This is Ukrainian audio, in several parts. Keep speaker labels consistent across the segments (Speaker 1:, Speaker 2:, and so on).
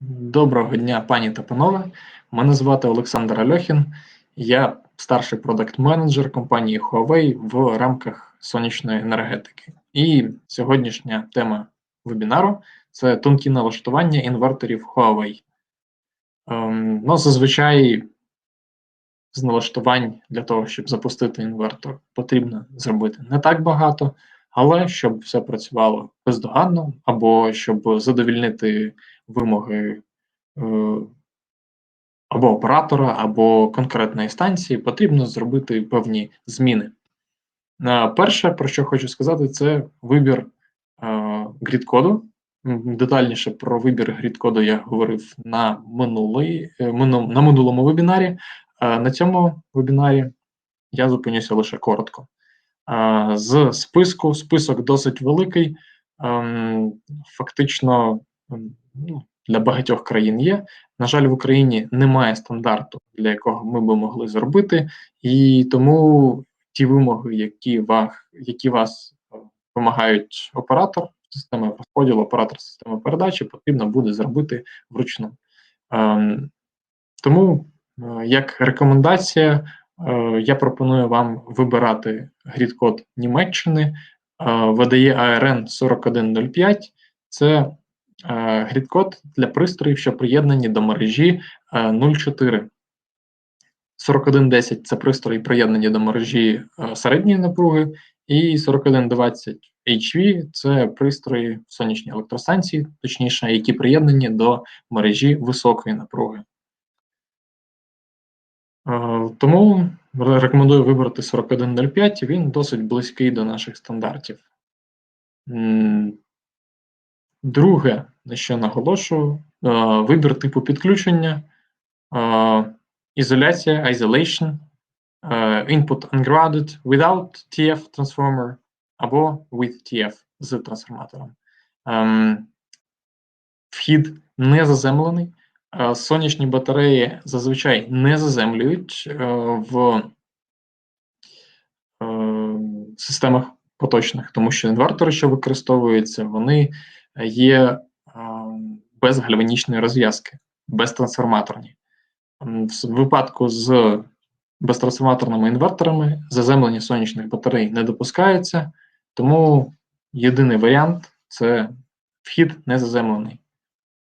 Speaker 1: Доброго дня, пані та панове. Мене звати Олександр Альохін. Я старший продакт-менеджер компанії Huawei в рамках сонячної енергетики. І сьогоднішня тема вебінару це тонкі налаштування інверторів Huawei. Ем, ну, зазвичай з налаштувань для того, щоб запустити інвертор, потрібно зробити не так багато, але щоб все працювало бездоганно, або щоб задовільнити вимоги е, або оператора, або конкретної станції, потрібно зробити певні зміни. Е, перше, про що хочу сказати, це вибір е, грід-коду. Детальніше про вибір грід-коду я говорив на минулий, на минулому вебінарі. На цьому вебінарі я зупинюся лише коротко. З списку список досить великий. Ем, фактично, для багатьох країн є. На жаль, в Україні немає стандарту, для якого ми би могли зробити, і тому ті вимоги, які вас, які вас е, вимагають оператор системи розподілу, оператор системи передачі, потрібно буде зробити вручну. Ем, тому, е, як рекомендація, е, я пропоную вам вибирати грід-код Німеччини, видає ARN 4105. Це Е, грід-код для пристроїв, що приєднані до мережі 0.4. Е, 4110 це пристрої, приєднані до мережі е, середньої напруги, і 4120 HV це пристрої сонячні електростанції, точніше, які приєднані до мережі високої напруги. Тому рекомендую вибрати 4105, він досить близький до наших стандартів. Друге, на що наголошую, е, вибір типу підключення, е, ізоляція, isolation, е, input ungrounded without TF transformer або with TF з трансформатором. Ем, вхід не заземлений. Сонячні батареї зазвичай не заземлюють в системах поточних, тому що інвертори, що використовуються, вони є безгальванічної розв'язки, безтрансформаторні. В випадку з безтрансформаторними інверторами заземлення сонячних батарей не допускається, тому єдиний варіант це вхід незаземлений.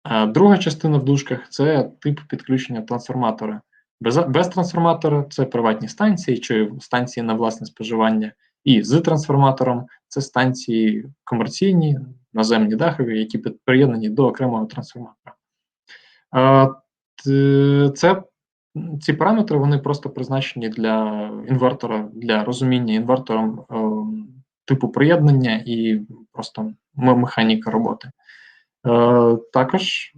Speaker 1: А друга частина в дужках це тип підключення трансформатора. Без, без трансформатора це приватні станції чи станції на власне споживання. І з трансформатором це станції комерційні, наземні дахові, які приєднані до окремого трансформатора. Це ці параметри вони просто призначені для інвертора, для розуміння інвертором е, типу приєднання і просто механіка роботи. Е, також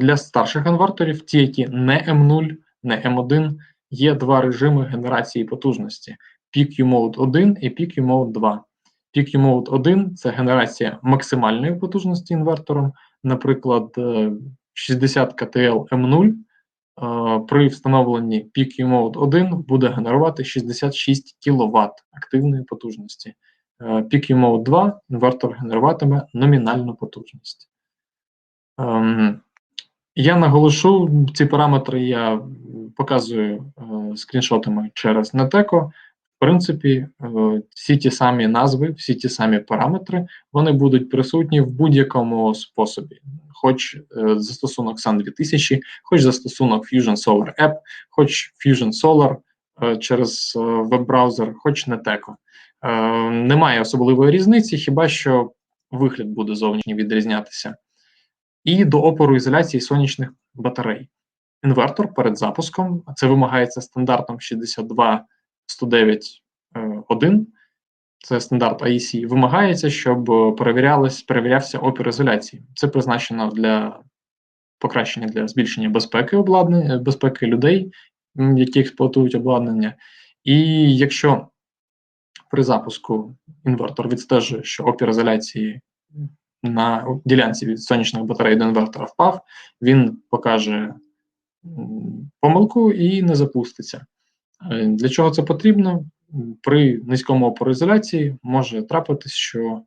Speaker 1: для старших інверторів, ті, які не М0, не М1, є два режими генерації потужності: PQ Mode 1 і PQ Mode 2. PQ Mode 1 це генерація максимальної потужності інвертором, наприклад, 60 KTL M0 при встановленні PQ Mode 1 буде генерувати 66 кВт активної потужності. PQ Mode 2 інвертор генеруватиме номінальну потужність. Ем, я наголошу ці параметри, я показую е, скріншотами через Neteco принципі, е, всі ті самі назви, всі ті самі параметри, вони будуть присутні в будь-якому способі, хоч е, застосунок SUN 2000, хоч застосунок Fusion Solar App, хоч Fusion Solar е, через веб-браузер, хоч Neteco. Немає особливої різниці, хіба що вигляд буде зовнішній відрізнятися. І до опору ізоляції сонячних батарей. Інвертор перед запуском, це вимагається стандартом 62 109.1, це стандарт AEC, вимагається, щоб перевірялось, перевірявся опір ізоляції. Це призначено для покращення для збільшення безпеки обладнання, безпеки людей, які експлуатують обладнання. І якщо при запуску інвертор відстежує, що опір ізоляції на ділянці від сонячних батарей до інвертора впав, він покаже помилку і не запуститься. Е, для чого це потрібно? При низькому опору ізоляції може трапитись, що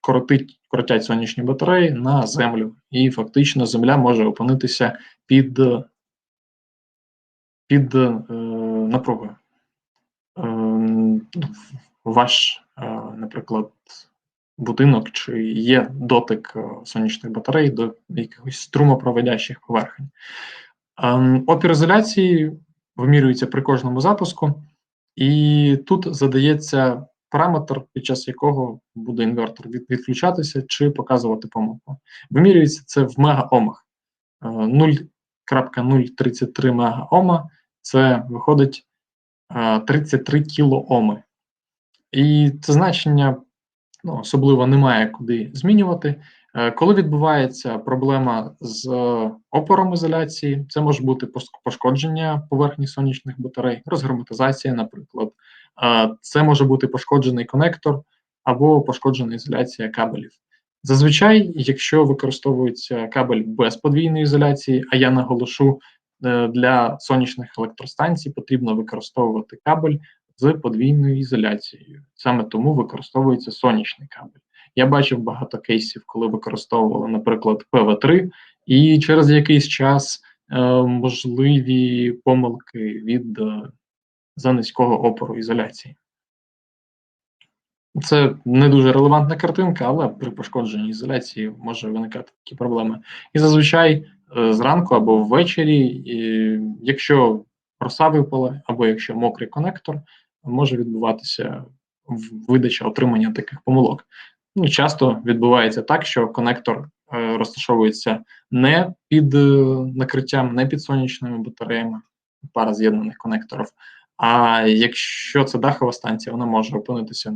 Speaker 1: скоротить, коротять сонячні батареї на землю, і фактично земля може опинитися під під е, напругою. Е, ваш, е, наприклад, будинок, чи є дотик е, сонячних батарей до якихось струмопроводящих поверхень. Е, опір ізоляції вимірюється при кожному запуску, і тут задається параметр, під час якого буде інвертор відключатися чи показувати помилку. Вимірюється це в мегаомах. 0,033 мегаома це виходить 33 кілооми. І це значення ну, особливо немає куди змінювати. Е, коли відбувається проблема з опором ізоляції, це може бути пошкодження поверхні сонячних батарей, розгерметизація, наприклад, е, це може бути пошкоджений конектор або пошкоджена ізоляція кабелів. Зазвичай, якщо використовується кабель без подвійної ізоляції, а я наголошу, е, для сонячних електростанцій потрібно використовувати кабель з подвійною ізоляцією. Саме тому використовується сонячний кабель. Я бачив багато кейсів, коли використовували, наприклад, ПВ3, і через якийсь час е, можливі помилки від е, за низького опору ізоляції. Це не дуже релевантна картинка, але при пошкодженні ізоляції може виникати такі проблеми. І зазвичай е, зранку або ввечері, якщо роса випала, або якщо мокрий конектор, може відбуватися видача отримання таких помилок. Ну, Часто відбувається так, що конектор е, розташовується не під е, накриттям, не під сонячними батареями, пара з'єднаних конекторів. А якщо це дахова станція, вона може опинитися,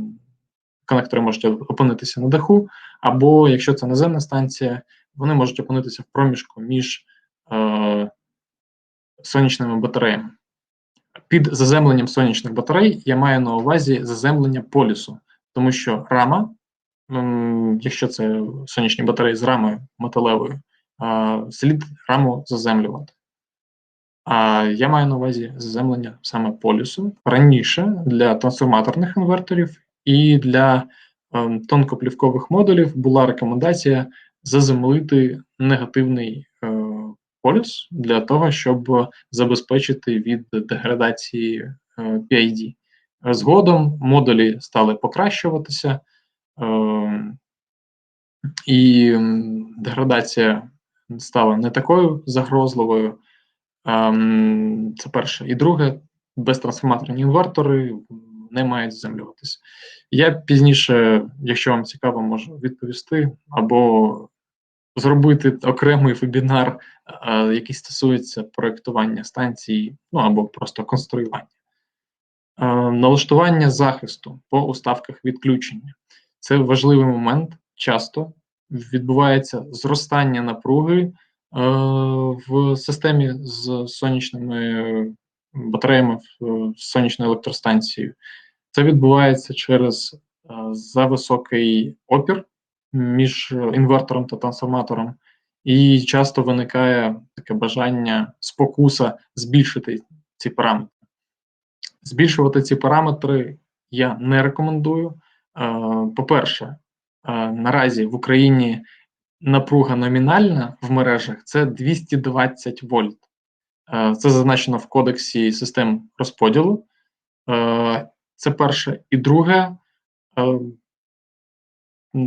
Speaker 1: конектори можуть опинитися на даху, або якщо це наземна станція, вони можуть опинитися в проміжку між е, сонячними батареями. Під заземленням сонячних батарей я маю на увазі заземлення полюсу, тому що рама, якщо це сонячні батареї з рамою металевою, слід раму заземлювати. А я маю на увазі заземлення саме полюсу раніше для трансформаторних інверторів і для ем, тонкоплівкових модулів була рекомендація заземлити негативний е, полюс для того, щоб забезпечити від деградації е, PID. Згодом модулі стали покращуватися, е, і деградація стала не такою загрозливою. Ем, це перше. І друге, безтрансформаторні інвертори не мають заземлюватися. Я пізніше, якщо вам цікаво, можу відповісти або зробити окремий вебінар, який стосується проєктування станції, ну або просто конструювання. Налаштування захисту по уставках відключення це важливий момент. Часто відбувається зростання напруги в системі з сонячними батареями в сонячною електростанцією. Це відбувається через зависокий опір між інвертором та трансформатором, і часто виникає таке бажання спокуса збільшити ці параметри. Збільшувати ці параметри я не рекомендую. Е, по-перше, е, наразі в Україні напруга номінальна в мережах це 220 вольт. Е, це зазначено в кодексі систем розподілу. Це перше. І друге,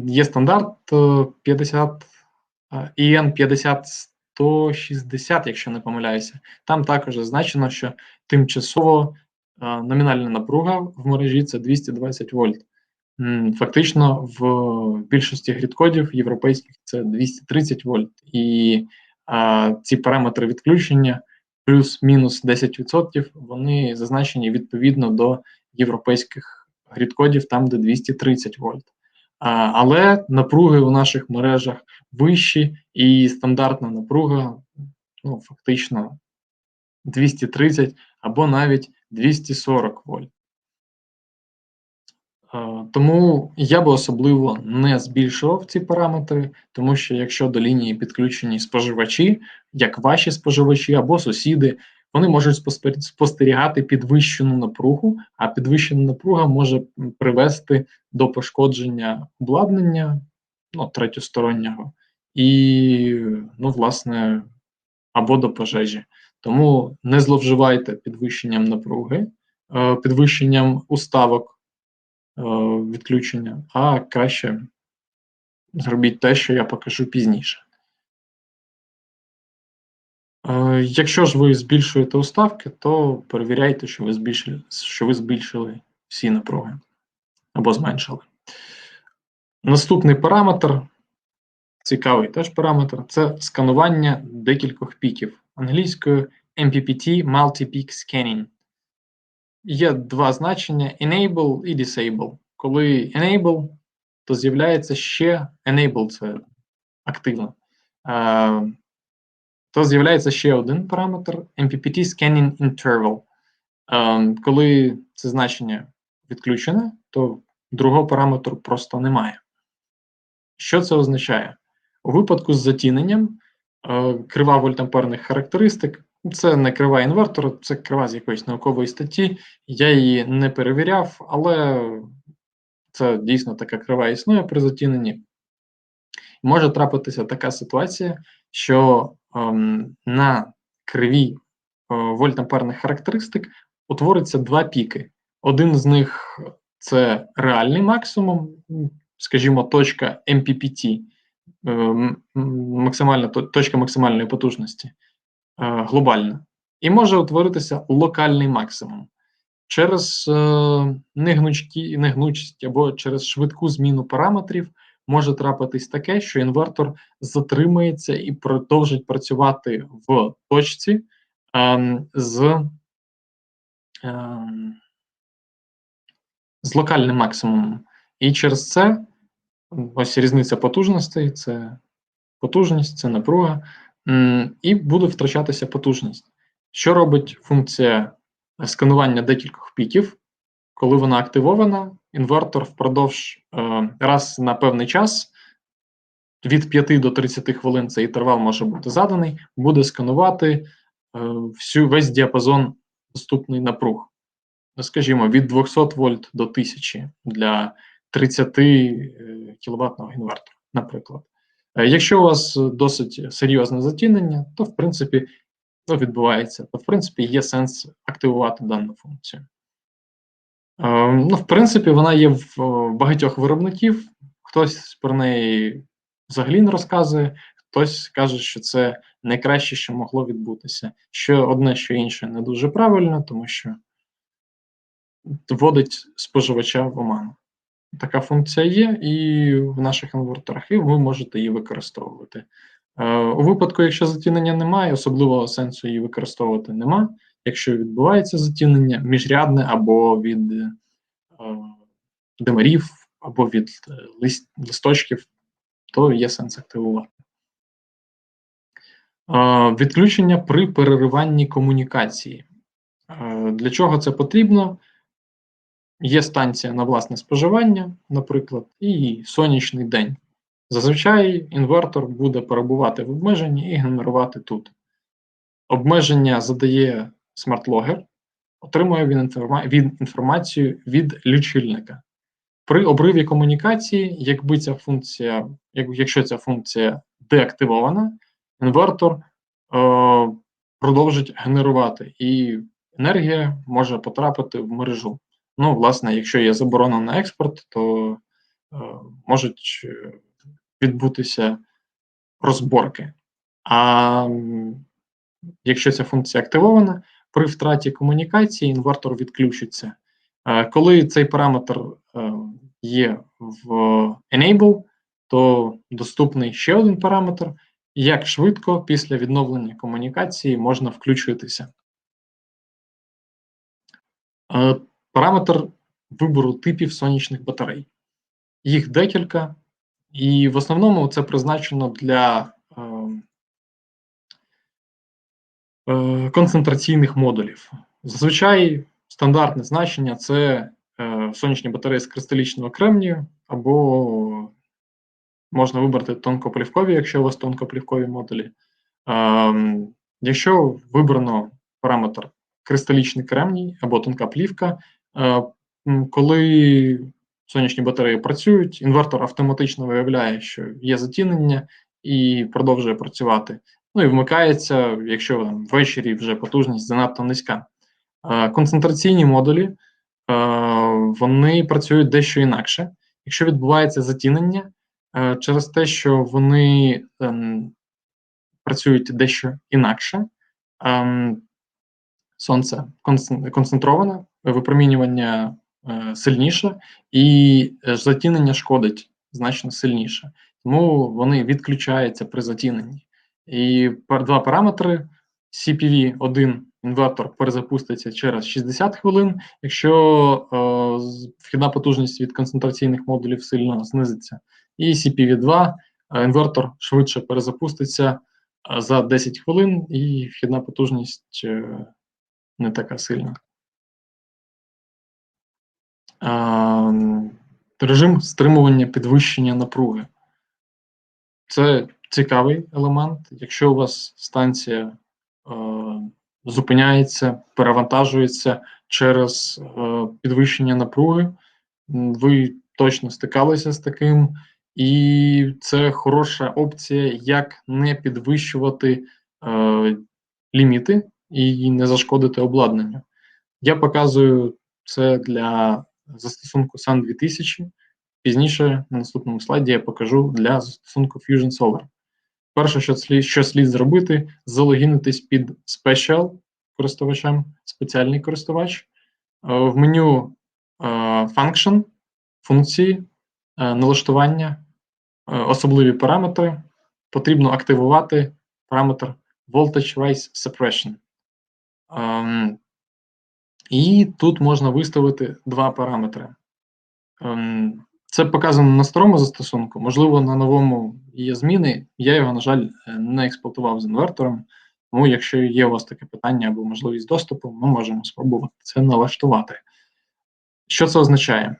Speaker 1: Є стандарт 50 EN 50160, якщо не помиляюся. Там також зазначено, що тимчасово е, номінальна напруга в мережі це 220 вольт. Фактично, в більшості грідкодів європейських це 230 вольт, і а, ці параметри відключення плюс-мінус 10%, вони зазначені відповідно до європейських грідкодів, там де 230 вольт. Але напруги у наших мережах вищі, і стандартна напруга ну, фактично 230 або навіть 240 вольт. Тому я би особливо не збільшував ці параметри, тому що якщо до лінії підключені споживачі, як ваші споживачі або сусіди, вони можуть спостерігати підвищену напругу, а підвищена напруга може привести до пошкодження обладнання, ну, третьостороннього, і, ну, власне, або до пожежі. Тому не зловживайте підвищенням напруги, е, підвищенням уставок е, відключення, а краще зробіть те, що я покажу пізніше. Е, якщо ж ви збільшуєте уставки, то перевіряйте, що ви збільшили, що ви збільшили всі напруги або зменшили. Наступний параметр, цікавий теж параметр, це сканування декількох піків англійською MPPT Multi-Peak Scanning. Є два значення: Enable і Disable. Коли Enable, то з'являється ще Enable це активно. То з'являється ще один параметр MPPT Scanning Interval. Е, коли це значення відключене, то другого параметру просто немає. Що це означає? У випадку з затіненням е, крива вольтамперних характеристик це не крива інвертора, це крива з якоїсь наукової статті. Я її не перевіряв, але це дійсно така крива існує при затіненні. Може трапитися така ситуація, що ем, на криві е, вольтамперних характеристик утвориться два піки. Один з них це реальний максимум, скажімо, точка MPPT, е, максимальна точка максимальної потужності, е, глобальна, і може утворитися локальний максимум. Через негнучкі, негнучість або через швидку зміну параметрів може трапитись таке, що інвертор затримається і продовжить працювати в точці е, з е, з локальним максимумом. І через це ось різниця потужностей це потужність, це напруга, і буде втрачатися потужність. Що робить функція сканування декількох піків? Коли вона активована, інвертор впродовж е, раз на певний час. Від 5 до 30 хвилин цей інтервал може бути заданий, буде сканувати е, всю весь діапазон доступний напруг скажімо, від 200 вольт до 1000 для 30 кВт інвертора, наприклад. Е, якщо у вас досить серйозне затінення, то в принципі ну, відбувається, то в принципі є сенс активувати дану функцію. Е, ну, В принципі, вона є в багатьох виробників, хтось про неї взагалі не розказує, хтось каже, що це найкраще, що могло відбутися. Що одне, що інше не дуже правильно, тому що вводить споживача в оману. Така функція є і в наших інверторах, і ви можете її використовувати. Е, у випадку, якщо затінення немає, особливого сенсу її використовувати нема. Якщо відбувається затінення міжрядне або від е, димарів, або від е, лист, листочків, то є сенс активувати. Відключення при перериванні комунікації. Для чого це потрібно? Є станція на власне споживання, наприклад, і сонячний день. Зазвичай інвертор буде перебувати в обмеженні і генерувати тут. Обмеження задає смарт-логер, отримує він, інформа... він інформацію від лічильника. При обриві комунікації, якби ця функція, якщо ця функція деактивована, інвертор е, продовжить генерувати, і енергія може потрапити в мережу. Ну, власне, якщо є заборона на експорт, то е, можуть е, відбутися розборки. А якщо ця функція активована, при втраті комунікації інвертор відключиться. Е, коли цей параметр е, є в Enable, то доступний ще один параметр, як швидко після відновлення комунікації можна включитися. Е, Параметр вибору типів сонячних батарей. Їх декілька, і в основному це призначено для е, е, концентраційних модулів. Зазвичай стандартне значення це е, сонячні батареї з кристалічного кремнію, або можна вибрати тонкоплівкові, якщо у вас тонкоплівкові модулі. Е, якщо вибрано параметр кристалічний кремній або тонка плівка, Е, коли сонячні батареї працюють, інвертор автоматично виявляє, що є затінення, і продовжує працювати. Ну і вмикається, якщо там, ввечері вже потужність занадто низька. Е, концентраційні модулі е, вони працюють дещо інакше. Якщо відбувається затінення, е, через те, що вони ем, працюють дещо інакше, ем, сонце концентроване, випромінювання сильніше, і затінення шкодить значно сильніше. Тому вони відключаються при затіненні. І два параметри cpv 1 інвертор перезапуститься через 60 хвилин, якщо е, вхідна потужність від концентраційних модулів сильно знизиться. І cpv 2 е, інвертор швидше перезапуститься е, за 10 хвилин, і вхідна потужність е, не така сильна. Е, режим стримування підвищення напруги. Це цікавий елемент. Якщо у вас станція е, зупиняється, перевантажується через е, підвищення напруги, ви точно стикалися з таким, і це хороша опція, як не підвищувати е, ліміти і не зашкодити обладнанню. Я показую це для застосунку SAN 2000. Пізніше на наступному слайді я покажу для застосунку Fusion Solar. Перше, що слід що слід зробити, залогінитись під Special користувачем, спеціальний користувач. Е, в меню е, Function, функції, е, налаштування, особливі параметри. Потрібно активувати параметр Voltage Rise Suppression. Ем, і тут можна виставити два параметри. Це показано на старому застосунку. Можливо, на новому є зміни. Я його, на жаль, не експлуатував з інвертором. Тому, якщо є у вас таке питання або можливість доступу, ми можемо спробувати це налаштувати. Що це означає?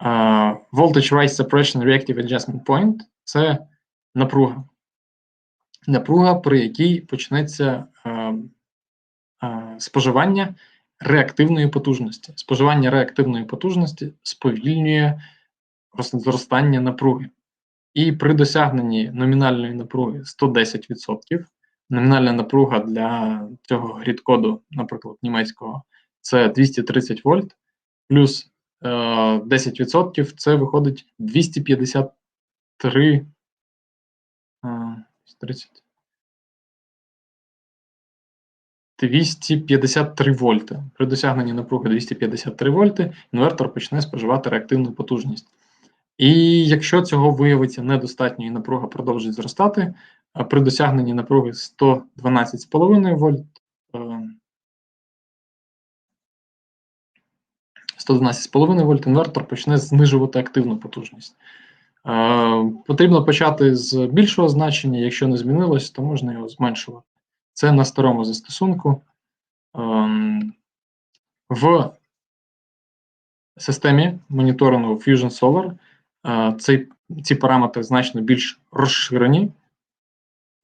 Speaker 1: Uh, Voltage Rise Suppression Reactive Adjustment Point це напруга. Напруга, при якій почнеться uh, uh, споживання реактивної потужності. Споживання реактивної потужності сповільнює зростання напруги. І при досягненні номінальної напруги 110%, номінальна напруга для цього грід-коду, наприклад, німецького, це 230 вольт, плюс е, 10% це виходить 253 е, 30, 253 вольти. При досягненні напруги 253 вольти інвертор почне споживати реактивну потужність. І якщо цього виявиться недостатньо і напруга продовжить зростати, при досягненні напруги 112,5 вольт, 112,5 е, вольт інвертор почне знижувати активну потужність. Е, потрібно почати з більшого значення, якщо не змінилось, то можна його зменшувати. Це на старому застосунку. В системі моніторингу Fusion Solar цей, ці параметри значно більш розширені.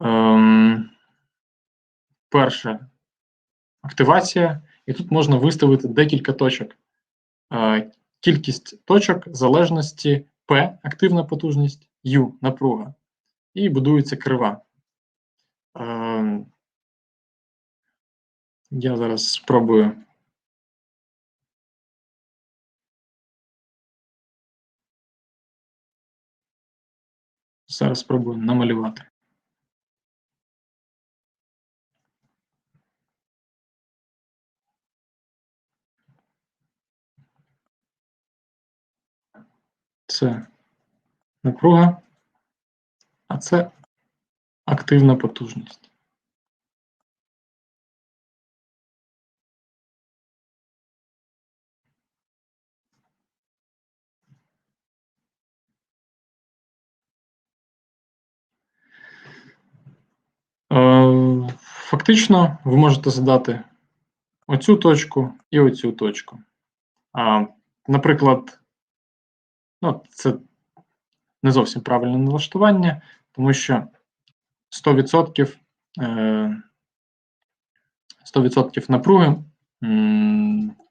Speaker 1: Ем, перше активація, і тут можна виставити декілька точок. Е, кількість точок залежності P активна потужність, U напруга. І будується крива. Е, я зараз спробую Зараз спробую намалювати. Це напруга, а це активна потужність. Фактично, ви можете задати оцю точку і оцю точку. Наприклад, ну, це не зовсім правильне налаштування, тому що 100% 100% е, напруги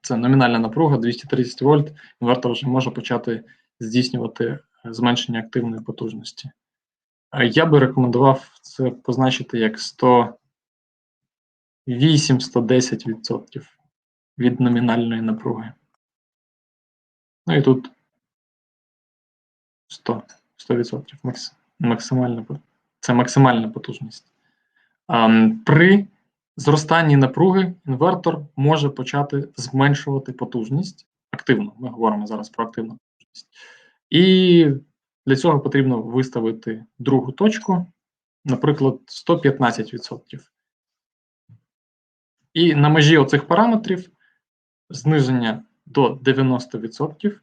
Speaker 1: це номінальна напруга 230 вольт, інвертор вже може почати здійснювати зменшення активної потужності. Я би рекомендував це позначити як 108-110% від номінальної напруги. Ну і тут 100, 100% макс, максимальна, це максимальна потужність. При зростанні напруги інвертор може почати зменшувати потужність активно. Ми говоримо зараз про активну потужність. І для цього потрібно виставити другу точку, наприклад, 115%. І на межі оцих параметрів зниження до 90%.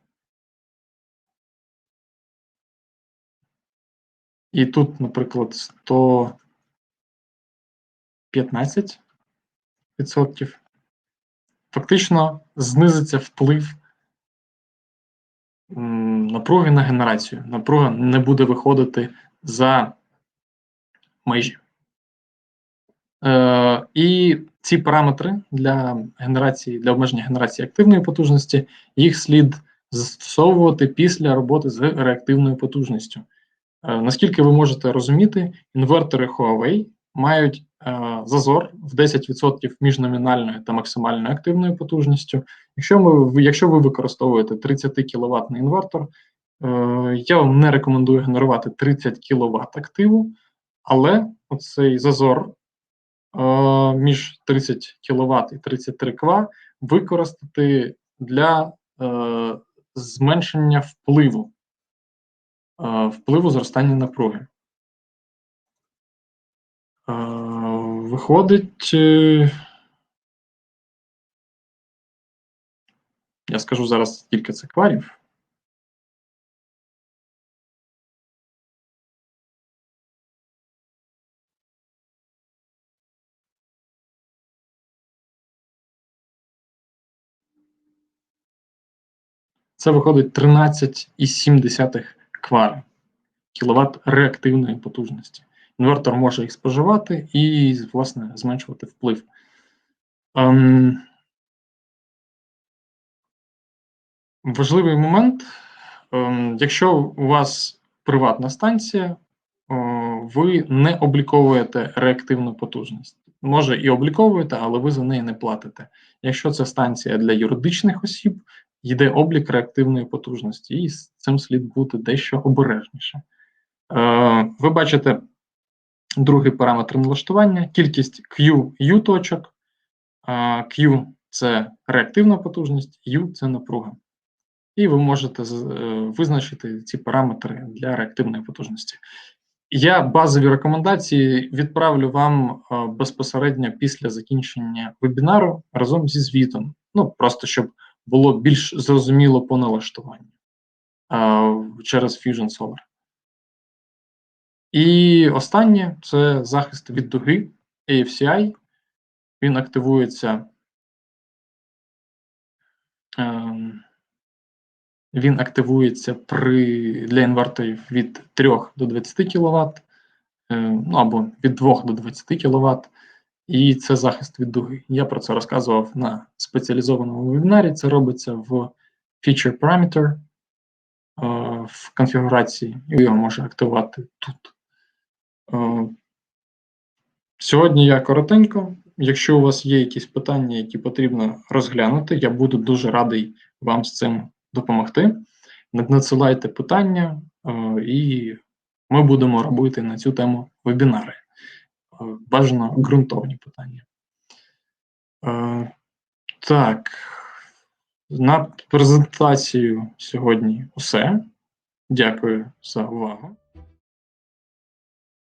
Speaker 1: І тут, наприклад, 115%. Фактично знизиться вплив напруги на генерацію. Напруга не буде виходити за межі. Е, і ці параметри для генерації, для обмеження генерації активної потужності, їх слід застосовувати після роботи з реактивною потужністю. Е, наскільки ви можете розуміти, інвертори Huawei мають е, зазор в 10% між номінальною та максимальною активною потужністю. Якщо ми, якщо ви використовуєте 30 кВт інвертор, е, я вам не рекомендую генерувати 30 кВт активу, але оцей зазор е, між 30 кВт і 33 кВт використати для зменшення впливу, впливу зростання напруги. Виходить, е, я скажу зараз скільки це кварів. Це виходить 13,7 квари кіловат реактивної потужності. Інвертор може їх споживати і, власне, зменшувати вплив. Ем, важливий момент. Ем, якщо у вас приватна станція, о, ви не обліковуєте реактивну потужність. Може і обліковуєте, але ви за неї не платите. Якщо це станція для юридичних осіб, йде облік реактивної потужності, і з цим слід бути дещо обережніше. Е, ви бачите другий параметр налаштування, кількість QU точок. Q це реактивна потужність, U це напруга. І ви можете е, визначити ці параметри для реактивної потужності. Я базові рекомендації відправлю вам е, безпосередньо після закінчення вебінару разом зі звітом. Ну, просто щоб було більш зрозуміло по налаштуванню е, через Fusion Solar. І останнє це захист від дуги AFCI. Він активується. ем, Він активується при, для інверторів від 3 до 20 кВт, ну або від 2 до 20 кВт, і це захист від дуги. Я про це розказував на спеціалізованому вебінарі. Це робиться в Feature Parameter е, в конфігурації, і його можете активувати тут. Е, Сьогодні я коротенько. Якщо у вас є якісь питання, які потрібно розглянути, я буду дуже радий вам з цим допомогти. Надсилайте питання, е, і ми будемо робити на цю тему вебінари. Е, Бажано ґрунтовні питання. Так, на презентацію сьогодні все. Дякую за увагу.